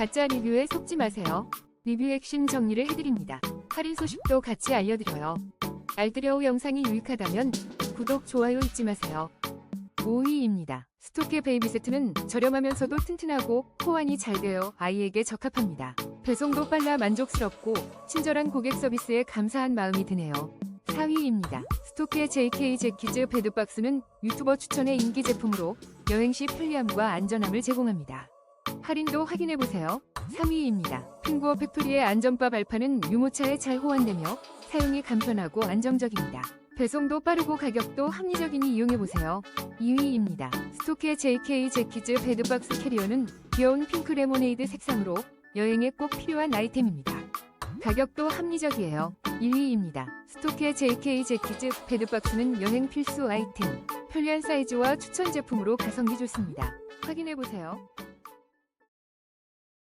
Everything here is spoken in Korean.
가짜 리뷰에 속지 마세요. 리뷰 핵심 정리를 해드립니다. 할인 소식도 같이 알려드려요. 알뜰여우 영상이 유익하다면 구독, 좋아요 잊지 마세요. 5위입니다. 스토케 베이비 세트는 저렴하면서도 튼튼하고 호환이 잘 되어 아이에게 적합합니다. 배송도 빨라 만족스럽고 친절한 고객 서비스에 감사한 마음이 드네요. 4위입니다. 스토케 JK 제키즈 베드박스는 유튜버 추천의 인기 제품으로 여행 시 편리함과 안전함을 제공합니다. 할인도 확인해보세요. 3위입니다. 핑구어 팩토리의 안전바 발판은 유모차에 잘 호환되며 사용이 간편하고 안정적입니다. 배송도 빠르고 가격도 합리적이니 이용해보세요. 2위입니다. 스토케 JK 제키즈 베드박스 캐리어는 귀여운 핑크 레모네이드 색상으로 여행에 꼭 필요한 아이템입니다. 가격도 합리적이에요. 1위입니다. 스토케 JK 제키즈 베드박스는 여행 필수 아이템. 편리한 사이즈와 추천 제품으로 가성비 좋습니다. 확인해보세요.